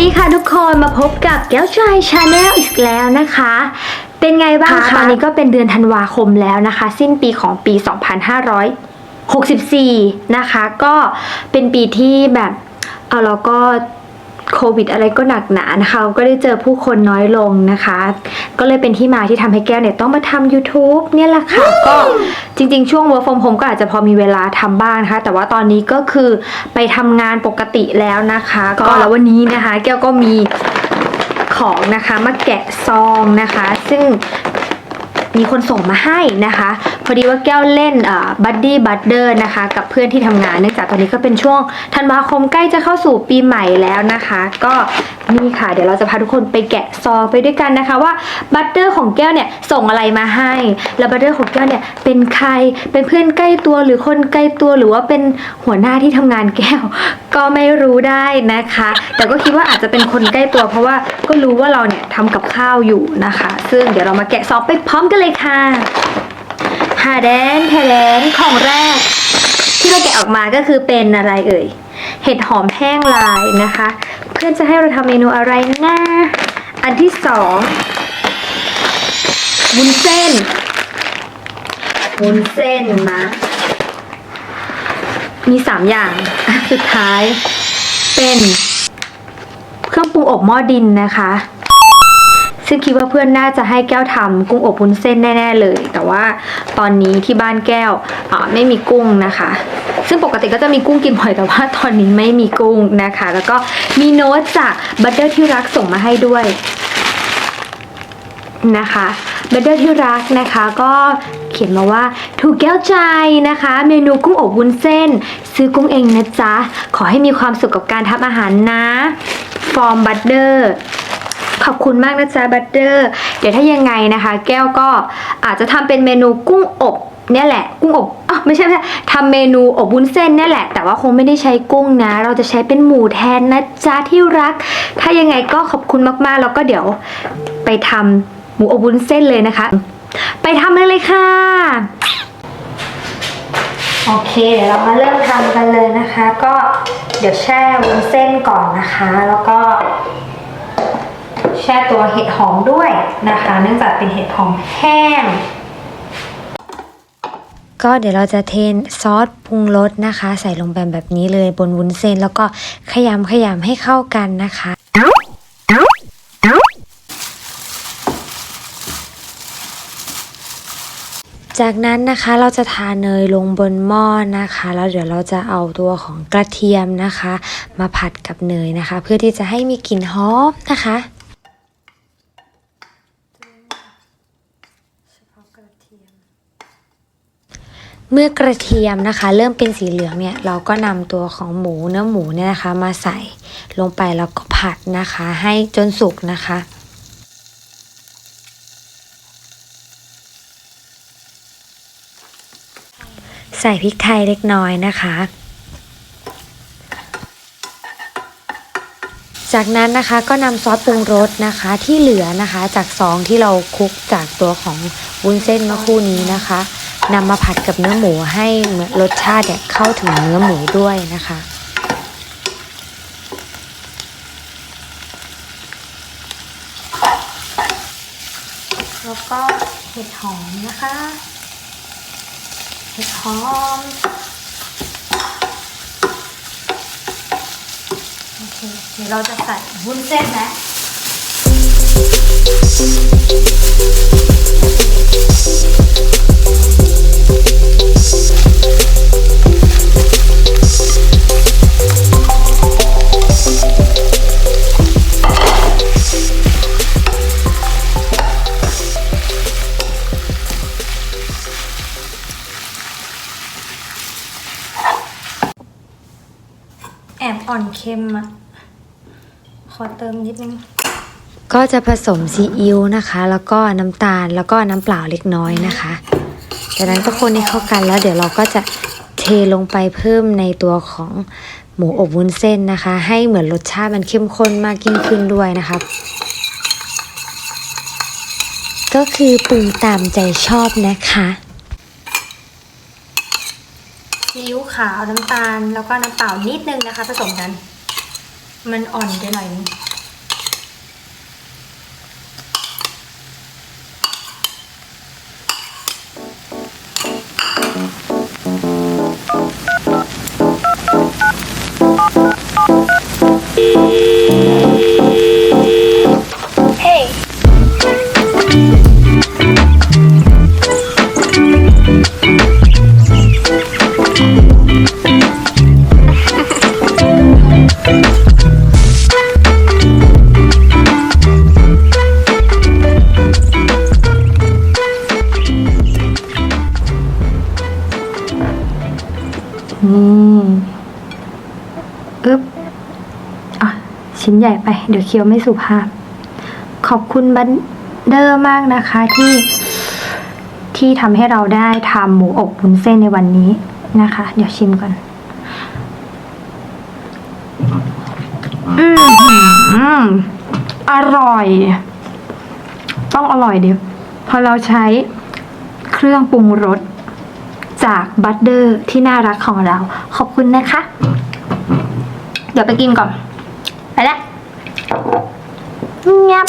ดีค่ะทุกคนมาพบกับแก้วชายชาแนลอีกแล้วนะคะ เป็นไงบ้างคะตอนนี้ก็เป็นเดือนธันวาคมแล้วนะคะ สิ้นปีของปี 2564 นะคะ ก็เป็นปีที่แบบเอาเราก็ โควิดอะไรก็หนักหนานะคะเราก็ได้เจอผู้คนน้อยลงนะคะ ก็เลยเป็นที่มาที่ทำให้แก้วเนี่ยต้องมาทำ YouTube เนี่ยแหละค่ะ ก็จริงๆ ช่วง work from home ก็อาจจะพอมีเวลาทำบ้างนะคะ แต่ว่าตอนนี้ก็คือไปทำงานปกติแล้วนะคะ ก็แล้ววันนี้นะคะ แก้วก็มีของนะคะมาแกะซองนะคะ ซึ่ง มีคนส่งมาให้นะคะ พอดีว่าแก้วเล่นบัดดี้บัตเดอร์นะคะ กับเพื่อนที่ทำงานเนื่องจากตอนนี้ก็เป็นช่วงธันวาคมใกล้จะเข้าสู่ปีใหม่แล้วนะคะ ก็นี่ค่ะ เดี๋ยวเราจะพาทุกคนไปแกะซองไปด้วยกันนะคะว่าบัตเตอร์ของแก้วเนี่ยส่งอะไรมาให้ แล้วบัตเตอร์ของแก้วเนี่ยเป็นใครเป็นเพื่อนใกล้ตัวหรือคนใกล้ตัวหรือว่าเป็นหัวหน้าที่ทำงานแก้ว ก็ไม่รู้ได้นะคะ แต่ก็คิดว่าอาจจะเป็นคนใกล้ตัว เพราะว่า ก็รู้ว่าเราเนี่ยทำกับข้าวอยู่นะคะ ซึ่งเดี๋ยวเรามาแกะซองไปพร้อมกันเลยค่ะฮาแดนแทแดนของแรก ที่เราแกะออกมาก็คือเป็นอะไรเอ่ย เห็ดหอมแห้งลายนะคะ เพื่อนจะให้เราทำเมนูอะไรนะอันที่สองวุ้นเส้นวุ้นเส้นมามีสามอย่าง สุดท้ายเป็น อบหม้อดินนะคะ ซึ่งคิดว่าเพื่อนน่าจะให้แก้วทำกุ้งอบวุ้นเส้นแน่ ๆ เลย แต่ว่าตอนนี้ที่บ้านแก้วไม่มีกุ้งนะคะ ซึ่งปกติก็จะมีกุ้งกินบ่อยแต่ว่าตอนนี้ไม่มีกุ้งนะคะ แล้วก็มีโน้ตจากบัตเตอร์ที่รักส่งมาให้ด้วยนะคะ เบเดอร์ที่รักนะคะก็เขียนมาว่าถูกแก้วใจนะคะ เมนูกุ้งอบวุ้นเส้น ซื้อกุ้งเองนะจ๊ะ ขอให้มีความสุขกับการทำอาหารนะ ฟอร์มบัตเตอร์ขอบคุณมากนะจ๊ะบัตเตอร์ เดี๋ยวถ้ายังไงนะคะ แก้วก็อาจจะทำเป็นเมนูกุ้งอบเนี่ยแหละ กุ้งอบอะไม่ใช่ไม่ใช่ทำเมนูอบวุ้นเส้นเนี่ยแหละ แต่ว่าคงไม่ได้ใช้กุ้งนะ เราจะใช้เป็นหมูแทนนะจ๊ะที่รัก ถ้ายังไงก็ขอบคุณมากๆ แล้วก็เดี๋ยวไปทำ หมูอบวุ้นเส้นเลยนะคะ ไปทำเลยเลยค่ะ โอเคเดี๋ยวเรามาเริ่มทำกันเลยนะคะ ก็เดี๋ยวแช่วุ้นเส้นก่อนนะคะ แล้วก็ แช่ตัวเห็ดหอมด้วยนะคะ เนื่องจากเป็นเห็ดหอมแห้งก็เดี๋ยวเราจะเทซอสปรุงรสนะคะ ใส่ลงไปแบบนี้เลยบนวุ้นเส้น แล้วก็ขยำขยำให้เข้ากันนะคะ จากนั้นนะคะเราจะทาเนยลงบนหม้อนะคะ แล้วเดี๋ยวเราจะเอาตัวของกระเทียมนะคะ มาผัดกับเนยนะคะ เพื่อที่จะให้มีกลิ่นหอมนะคะเมื่อกระเทียมนะคะ เริ่มเป็นสีเหลืองเนี่ยเราก็นำตัวของหมูเนื้อหมูเนี่ยนะคะ มาใส่ลงไปแล้วก็ผัดนะคะ ให้จนสุกนะคะ ใส่พริกไทยเล็กน้อยนะคะ จากนั้นนะคะก็นำซอสปรุงรสนะคะที่เหลือนะคะจากซองที่เราคลุกจากตัวของวุ้นเส้นเมื่อคู่นี้นะคะนำมาผัดกับเนื้อหมูให้รสชาติเนี่ยเข้าถึงเนื้อหมูด้วยนะคะแล้วก็เห็ดหอมนะคะ ห็ดหอม โอเค เดี๋ยวเราจะใส่วุ้นเส้นนะ อบอ่อนเค็มอะขอเติมนิดนึง ก็จะผสมซีอิ๊วนะคะ แล้วก็น้ำตาลแล้วก็น้ำเปล่าเล็กน้อยนะคะจากนั้นก็คนให้เข้ากันแล้วเดี๋ยวเราก็จะเทลงไปเพิ่มในตัวของหมูอบวุ้นเส้นนะคะ ให้เหมือนรสชาติมันเข้มข้นมากยิ่งขึ้นด้วยนะคะก็คือปรุงตามใจชอบนะคะ ซีอิ๊วขาวน้ำตาล แล้วก็น้ำเปล่านิดนึงนะคะ ผสมกัน มันอ่อนไปหน่อยนึง นี่อึ๊บอะชิ้นใหญ่ไป เดี๋ยวเคี้ยวไม่สุภาพ ขอบคุณบันเดอร์มากนะคะที่ที่ทำให้เราได้ทำหมูอบบุ้นเส้นในวันนี้นะคะ เดี๋ยวชิมก่อน อืมอร่อย ต้องอร่อยเดียวพอเราใช้เครื่องปรุงรสจากบัตเดอร์ที่น่ารักของเรา ขอบคุณนะคะ เดี๋ยวไปกินก่อน ไปละเงับ